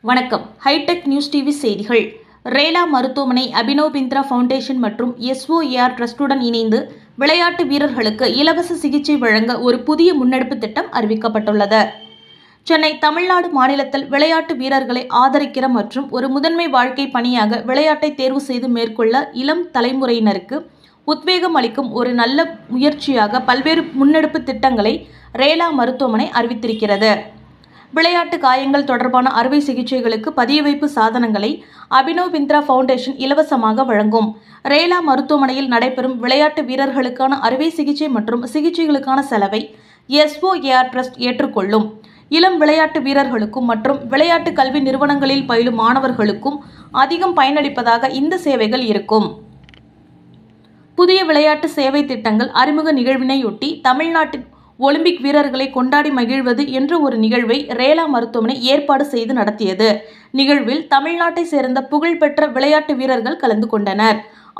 வணக்கம். Hitech news TV செய்திகள். ரேலா மருத்துவமனை அபினவ் பிந்த்ரா ஃபவுண்டேஷன் மற்றும் எஸ்ஓஏஆர் ட்ரஸ்டுடன் இணைந்து விளையாட்டு வீரர்களுக்கு இலவச சிகிச்சை வழங்க ஒரு புதிய முன்னெடுப்பு திட்டம் அறிவிக்கப்பட்டுள்ளது. சென்னை தமிழ்நாடு மாநிலத்தில் விளையாட்டு வீரர்களை ஆதரிக்கிற மற்றும் ஒரு முதன்மை வாழ்க்கை பணியாக விளையாட்டை தேர்வு செய்து மேற்கொள்ள இளம் தலைமுறையினருக்கு உத்வேகம் அளிக்கும் ஒரு நல்ல முயற்சியாக பல்வேறு முன்னெடுப்பு திட்டங்களை ரேலா மருத்துவமனை அறிவித்திருக்கிறது. விளையாட்டு காயங்கள் தொடர்பான அறுவை சிகிச்சைகளுக்கு பதிய வைப்பு சாதனங்களை அபினவ் பிந்த்ரா ஃபவுண்டேஷன் இலவசமாக வழங்கும். ரேலா மருத்துவமனையில் நடைபெறும் விளையாட்டு வீரர்களுக்கான அறுவை சிகிச்சை மற்றும் சிகிச்சைகளுக்கான செலவை எஸ்ஓஏஆர் ட்ரஸ்ட் ஏற்றுக்கொள்ளும். இளம் விளையாட்டு வீரர்களுக்கும் மற்றும் விளையாட்டு கல்வி நிறுவனங்களில் பயிலும் மாணவர்களுக்கும் அதிகம் பயனளிப்பதாக இந்த சேவைகள் இருக்கும். புதிய விளையாட்டு சேவை திட்டங்கள் அறிமுக நிகழ்வினையொட்டி தமிழ்நாட்டின் ஒலிம்பிக் வீரர்களை கொண்டாடி மகிழ்வது என்ற ஒரு நிகழ்வை ரேலா மருத்துவமனை ஏற்பாடு செய்து நடத்தியது. நிகழ்வில் தமிழ்நாட்டை சேர்ந்த புகழ்பெற்ற விளையாட்டு வீரர்கள் கலந்து கொண்டனர்.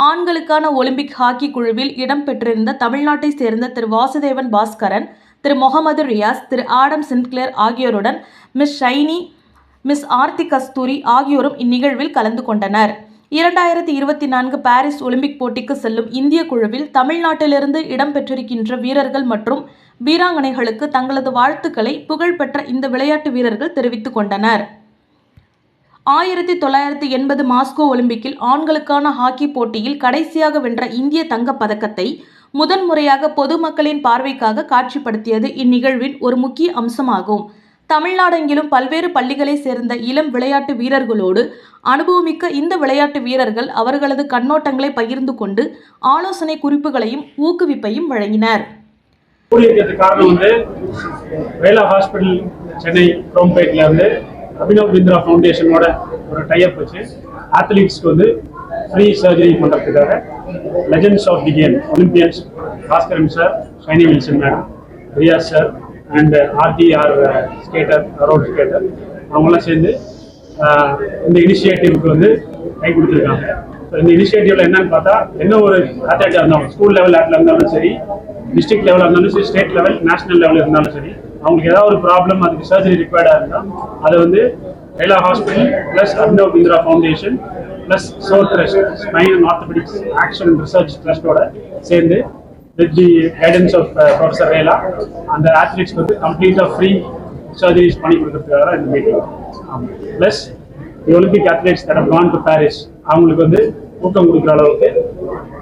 ஆண்களுக்கான ஒலிம்பிக் ஹாக்கி குழுவில் இடம்பெற்றிருந்த தமிழ்நாட்டை சேர்ந்த திரு வாசுதேவன் பாஸ்கரன் திரு முகமது ரியாஸ் திரு ஆடம் சின்க்ளேர் ஆகியோருடன் மிஸ் ஷைனி மிஸ் ஆர்த்தி கஸ்தூரி ஆகியோரும் இந்நிகழ்வில் கலந்து கொண்டனர். இரண்டாயிரத்தி இருபத்தி நான்கு பாரிஸ் ஒலிம்பிக் போட்டிக்கு செல்லும் இந்திய குழுவில் தமிழ்நாட்டிலிருந்து இடம்பெற்றிருக்கின்ற வீரர்கள் மற்றும் வீராங்கனைகளுக்கு தங்களது வாழ்த்துக்களை புகழ்பெற்ற இந்த விளையாட்டு வீரர்கள் தெரிவித்துக் கொண்டனர். ஆயிரத்தி தொள்ளாயிரத்தி எண்பது மாஸ்கோ ஒலிம்பிக்கில் ஆண்களுக்கான ஹாக்கி போட்டியில் கடைசியாக வென்ற இந்திய தங்கப் பதக்கத்தை முதன்முறையாக பொதுமக்களின் பார்வைக்காக காட்சிப்படுத்தியது இந்நிகழ்வின் ஒரு முக்கிய அம்சமாகும். தமிழ்நாடெங்கிலும் பல்வேறு பள்ளிகளைச் சேர்ந்த இளம் விளையாட்டு வீரர்களோடு அனுபவமிக்க இந்த விளையாட்டு வீரர்கள் அவர்களது கண்ணோட்டங்களை பகிர்ந்து கொண்டு ஆலோசனை குறிப்புகளையும் ஊக்குவிப்பையும் வழங்கினர். கூடியிருக்கிறதுக்கு காரணம் வந்து வேலா ஹாஸ்பிட்டல் சென்னை குரோம்பேட்ல இருந்து அபினவ் பிந்த்ரா ஃபவுண்டேஷனோட ஒரு டைப் வச்சு ஆத்லீட்ஸ்க்கு வந்து ஃப்ரீ சர்ஜரி பண்ணுறதுக்காக legends of the game olympians Baskaran sir Shiny Wilson madam Riyas sir and RTR skater road skater அவங்களாம் சேர்ந்து இந்த இனிஷியேட்டிவ்க்கு வந்து கை கொடுத்துருக்காங்க. ஸோ இந்த இனிஷியேட்டிவ்ல என்னன்னு பார்த்தா என்ன ஒரு அத்லெட்டாக இருந்தாலும் ஸ்கூல் லெவல் ஆட்ல இருந்தாலும் சரி டிஸ்ட்ரிக்ட் லெவலில் இருந்தாலும் சரி ஸ்டேட் லெவல் நேஷனல் லெவல் இருந்தாலும் சரி அவங்களுக்கு ஏதாவது ஒரு ப்ராப்ளம் அதுக்கு சர்ஜரி ரிக்வயர்டாக இருந்தால் அதை வந்து Rela hospital plus Abhinav Bindra foundation plus soar trust spine and orthopaedics action research ட்ரஸ்டோட சேர்ந்து with the guidance of professor Rela அந்த ஆத்லீட்ஸ்க்கு வந்து கம்ப்ளீட்டாக ஃப்ரீ சர்ஜரிஸ் பண்ணி கொடுக்கறதுக்காக தான் இந்த meeting plus the olympic athletes that gone to Paris அவங்களுக்கு வந்து ஊக்கம் கொடுக்குற அளவுக்கு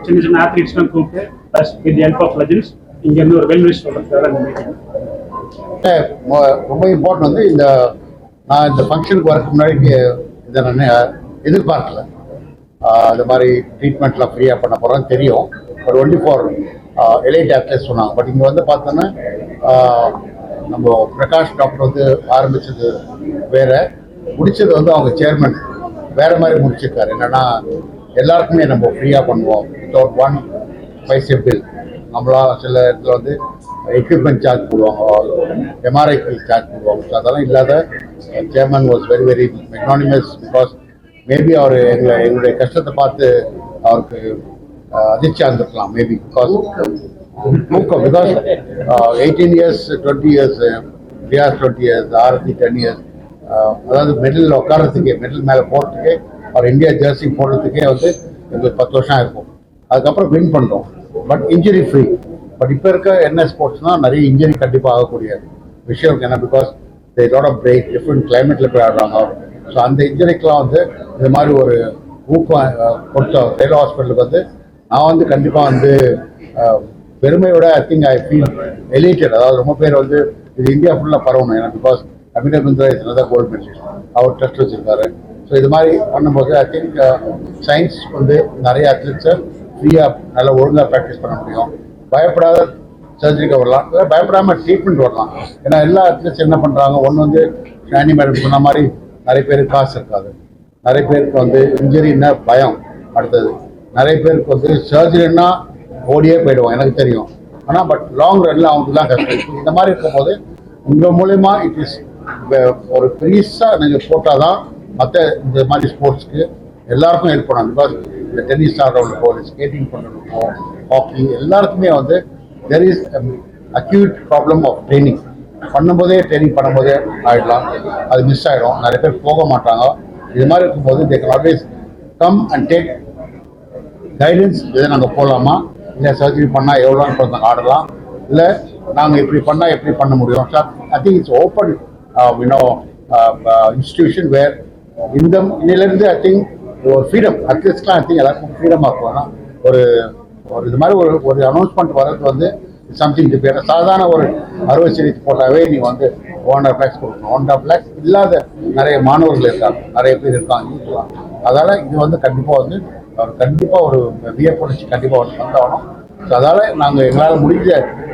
சின்ன சின்ன ஆத்லீட்ஸ்லாம் கூப்பிட்டு plus with help of legends இங்கேருந்து ஒரு வெல்விஷ் சொல்கிறதுக்காக இந்த மீட்டிங் ரொம்ப இம்பார்ட்டன்ட் வந்து இந்த நான் இந்த ஃபங்க்ஷனுக்கு வரதுக்கு முன்னாடி இதை நான் எதிர்பார்க்கல. இந்த மாதிரி ட்ரீட்மெண்ட்லாம் ஃப்ரீயாக பண்ண போகிறோம் தெரியும். But only for elite actors சொன்னாங்க. பட் இங்கே வந்து பார்த்தோன்னா நம்ம பிரகாஷ் டாக்டர் வந்து ஆரம்பித்தது வேற. முடித்தது வந்து அவங்க சேர்மன் வேற மாதிரி முடிச்சிருக்காரு. என்னென்னா எல்லாருக்குமே நம்ம ஃப்ரீயாக பண்ணுவோம். வித்தவுட் ஒன் பைசே பில் நம்மளா சில இடத்துல வந்து எக்யூப்மெண்ட் சார்ஜ் போடுவாங்க. எம்ஆர்ஐக்கு சார்ஜ் போடுவாங்க. ஸோ அதெல்லாம் இல்லாத chairman was very very magnanimous because maybe அவர் எங்களை எங்களுடைய கஷ்டத்தை பார்த்து அவருக்கு அதிர்ச்சியாக இருந்திருக்கலாம் maybe because மூக்கம் because eighteen years twenty years PR twenty years Aarthi ten years அதாவது மெடல் உட்காரத்துக்கே மெடல் மேலே போடுறதுக்கே அவர் இந்தியா ஜெர்சி போடுறதுக்கே வந்து எங்களுக்கு பத்து வருஷம் இருக்கும் அதுக்கப்புறம் வின் பண்ணுறோம் பட் இன்ஜுரி ஃப்ரீ பட் இப்போ இருக்க என்ன ஸ்போர்ட்ஸ்னால் நிறைய இன்ஜுரி கண்டிப்பாக ஆகக்கூடிய விஷயம் இருக்கு ஏன்னா because they lot of break different கிளைமேட்டில் போய் ஆடுறாங்க. ஸோ அந்த இன்ஜுரிக்கெலாம் வந்து இந்த மாதிரி ஒரு ஊக்கம் கொடுத்த ரயில்வே ஹாஸ்பிட்டலுக்கு வந்து நான் வந்து கண்டிப்பாக வந்து பெருமையோட ஐ திங்க் ஐ ஃபீல் எலிட்டட் அதாவது ரொம்ப பேர் வந்து இது இந்தியா ஃபுல்லாக பரவணும். ஏன்னா பிகாஸ் அபினவ் பிந்திரா இதில் தான் கோல்ட் மெடலிஸ்ட் அவர் டெஸ்ட் வச்சிருக்காரு. ஸோ இது மாதிரி பண்ணும்போது ஐ திங்க் சயின்ஸ் வந்து நிறைய அத்லெட்ஸை ஃப்ரீயாக நல்லா ஒழுங்காக ப்ராக்டிஸ் பண்ண முடியும். பயப்படாத சர்ஜரிக்கு வரலாம். இல்லை பயப்படாமல் ட்ரீட்மெண்ட் வரலாம். ஏன்னா எல்லா அத்லெட்ஸ் என்ன பண்ணுறாங்க ஒன்று வந்து ஷானி மேடம் சொன்ன மாதிரி நிறைய பேருக்கு காசு இருக்காது. நிறைய பேருக்கு வந்து இன்ஜுரின்னா பயம். அடுத்தது நிறைய பேருக்கு வந்து சர்ஜரின்னா ஓடியே போயிடுவோம் எனக்கு தெரியும். ஆனால் பட் லாங் ரன்ல அவங்களுக்கு தான் கஷ்டம். இந்த மாதிரி இருக்கும்போது உங்கள் மூலயமா இட் இஸ் ஒரு பெருசாக நீங்கள் போட்டால் தான் மற்ற இந்த மாதிரி ஸ்போர்ட்ஸ்க்கு எல்லாருக்கும் ஹெல்ப் பண்ணணும் பிகாஸ் இந்த டென்னிஸ் ஆடுறவங்களுக்கோ இல்லை ஸ்கேட்டிங் பண்ணுறவங்களுக்கோ ஹாக்கி எல்லாருக்குமே வந்து there is acute problem of training பண்ணும்போதே ட்ரைனிங் பண்ணும்போதே ஆகிடலாம் அது மிஸ் ஆகிடும் நிறைய பேர் போக மாட்டாங்க. இது மாதிரி இருக்கும்போது they can always come and take guidance இதை நாங்கள் போகலாமா இல்லை சர்ஜரி பண்ணால் எவ்வளோன்னு கொஞ்சம் ஆடலாம். இல்லை நாங்கள் இப்படி பண்ணால் எப்படி பண்ண முடியும்? Sir I think it's open you know institution where இந்த இன்னிலேருந்து ஐ திங்க் ஒரு ஃப்ரீடம் அட்லீஸ்ட்லாம் ஐ திங்க் எல்லாருக்கும் ஃப்ரீடமாக இருக்கும். ஒரு ஒரு இது மாதிரி ஒரு ஒரு அனௌன்ஸ்மெண்ட் வர்றது வந்து சம்திங் டிஃபர் சாதாரண ஒரு அறுவை சிகிச்சை போட்டாவே நீ வந்து ஒன் ஆஃப் லேக்ஸ் கொடுக்கணும். ஒன் ஆஃப் லேக்ஸ் இல்லாத நிறைய மாணவர்கள் இருக்காங்க. நிறைய பேர் இருக்காங்க. அதனால் இது வந்து கண்டிப்பாக வந்து அவர் கண்டிப்பாக ஒரு வியப்புணர்ச்சி கண்டிப்பாக அவர் வந்தாகணும். ஸோ அதால் நாங்கள் எங்களால் முடிஞ்ச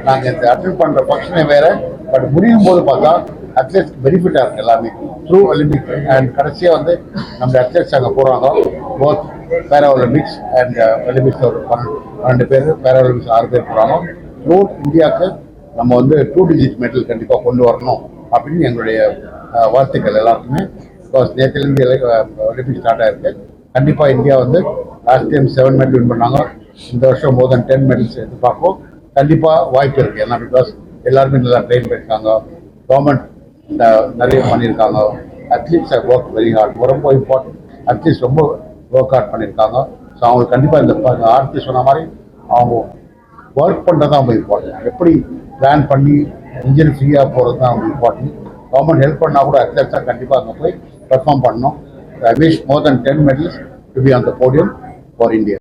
நாங்கள் இந்த அட்டன் பண்ணுற ஃபங்க்ஷனே வேறு பட் முடியும் போது பார்த்தா அத்லெட்ஸ் பெனிஃபிட்டாக இருக்குது எல்லாமே. த்ரூ ஒலிம்பிக் அண்ட் கடைசியாக வந்து நம்ம அத்லெட்ஸ் அங்கே போகிறாங்க போத் பேரா ஒலிம்பிக்ஸ் அண்ட் ஒலிம்பிக்ஸ் ஒரு பன்னெண்டு பேர் பேரா ஒலிம்பிக்ஸ் ஆறு பேர் போகிறாங்க த்ரூ இந்தியாவுக்கு நம்ம வந்து டூ டிஜிட் மெடல் கண்டிப்பாக கொண்டு வரணும் அப்படின்னு எங்களுடைய வார்த்தைகள் வாழ்த்துக்கள் எல்லாருக்குமே. பிகாஸ் நேற்றுலேருந்து ஒலிம்பிக் ஸ்டார்ட் ஆயிருக்கு. கண்டிப்பாக இந்தியா வந்து last time seven medal win பண்ணாங்க. இந்த வருஷம் மோர் தென் டென் மெடல்ஸ் எதிர்பார்ப்போம். கண்டிப்பாக வாய்ப்பு இருக்குது ஏன்னா பிகாஸ் எல்லாருமே நல்லா ட்ரெயின் பண்ணியிருக்காங்க கவர்மெண்ட் நிறைய பண்ணியிருக்காங்க. Athletes I work very hard ரொம்ப இம்பார்ட்டன்ட் அட்லீஸ்ட் ரொம்ப ஒர்க் அவுட் பண்ணியிருக்காங்க. ஸோ அவங்களுக்கு கண்டிப்பாக இந்த ஆர்த்தி சொன்ன மாதிரி அவங்க ஒர்க் பண்ணுறது தான் அவங்க இம்பார்ட்டன்ட் எப்படி பிளான் பண்ணி இன்ஜின் ஃப்ரீயாக போகிறது தான் அவங்க இம்பார்ட்டன்ட் கவர்மெண்ட் ஹெல்ப் பண்ணால் கூட அத்லெட்ஸாக கண்டிப்பாக அங்கே போய் பெர்ஃபார்ம் பண்ணணும். I wish more than 10 medals to be on the podium for India.